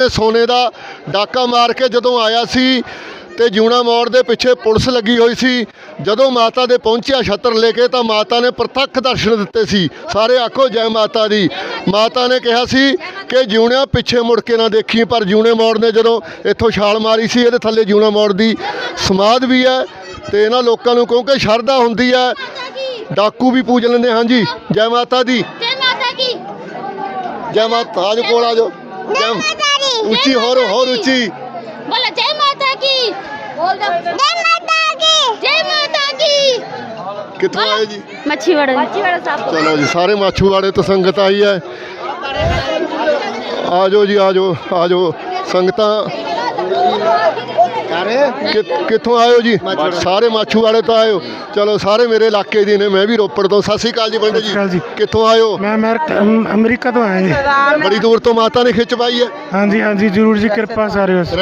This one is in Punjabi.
ਨੇ ਸੋਨੇ ਦਾ ਡਾਕਾ ਮਾਰ ਕੇ ਜਦੋਂ ਆਇਆ ਸੀ ਤੇ ਜੂਣਾ ਮੋੜ ਦੇ ਪਿੱਛੇ ਪੁਲਿਸ ਲੱਗੀ ਹੋਈ ਸੀ ਜਦੋਂ ਮਾਤਾ ਦੇ ਪਹੁੰਚਿਆ ਛਤਰ ਲੈ ਕੇ ਤਾਂ ਮਾਤਾ ਨੇ ਪ੍ਰਤੱਖ ਦਰਸ਼ਨ ਦਿੱਤੇ ਸੀ। ਸਾਰੇ ਆਖੋ ਜੈ ਮਾਤਾ ਦੀ। ਮਾਤਾ ਨੇ ਕਿਹਾ ਸੀ ਕਿ ਜੂਣਿਆ ਪਿੱਛੇ ਮੁੜ ਕੇ ਨਾ ਦੇਖੀ ਪਰ ਜੂਣੇ ਮੋੜ ਨੇ ਜਦੋਂ ਇੱਥੋਂ ਛਾਲ ਮਾਰੀ ਸੀ ਇਹਦੇ ਥੱਲੇ ਜੂਣਾ ਮੋੜ ਦੀ ਸਮਾਧ ਵੀ ਹੈ ਤੇ ਇਹਨਾਂ ਲੋਕਾਂ ਨੂੰ ਕਿਉਂਕਿ ਸ਼ਰਧਾ ਹੁੰਦੀ ਹੈ ਡਾਕੂ ਵੀ ਪੂਜ ਲੈਂਦੇ ਹਾਂਜੀ ਜੈ ਮਾਤਾ ਦੀ। ਜੈ ਮਾਤਾ ਕੀ ਜੈ ਮਾਤਾ ਆਜੋ ਕੋਲ ਆਜੋ। ਜੈ ਉੱਚੀ ਹੋਰ ਹੋਰ ਉੱਚੀ ਬੋਲਾ ਜੈ ਮਾਤਾ ਕੀ ਬੋਲ ਦੋ ਜੈ ਮਾਤਾ ਕੀ ਜੈ ਮਾਤਾ ਕੀ ਕਿੱਥੋਂ ਆਏ ਜੀ ਮੱਛੀਵਾੜਾ ਮੱਛੀਵਾੜਾ ਸਾਹਿਬ ਚਲੋ ਜੀ ਸਾਰੇ ਮਾਛੂਵਾੜੇ ਤੋਂ ਸੰਗਤ ਆਈ ਹੈ ਆਜੋ ਜੀ ਆਜੋ ਆਜੋ ਸੰਗਤਾਂ ਕਿ- ਕਿੱਥੋਂ ਆਇਓ ਜੀ? ਸਾਰੇ ਮਾਛੂਵਾੜੇ ਤੋਂ ਆਇਓ। ਚਲੋ ਸਾਰੇ ਮੇਰੇ ਇਲਾਕੇ ਦੀ ਨੇ ਮੈਂ ਵੀ ਰੋਪੜ ਤੋਂ। ਸਤਿ ਸ਼੍ਰੀ ਅਕਾਲ ਜੀ ਬੰਦੇ ਸਤਿ ਸ਼੍ਰੀ ਅਕਾਲ ਜੀ। ਜੀ। ਕਿੱਥੋਂ ਆਇਓ? ਮੈਂ ਅਮਰੀਕਾ ਅਮ- ਅਮਰੀਕਾ ਤੋਂ ਆਇਆ ਜੀ। ਬੜੀ ਦੂਰ ਤੋਂ ਮਾਤਾ ਨੇ ਖਿੱਚ ਪਾਈ ਹੈ। ਹਾਂਜੀ ਹਾਂਜੀ ਜਰੂਰ ਜੀ ਕਿਰਪਾ ਸਾਰੇ ਉਸ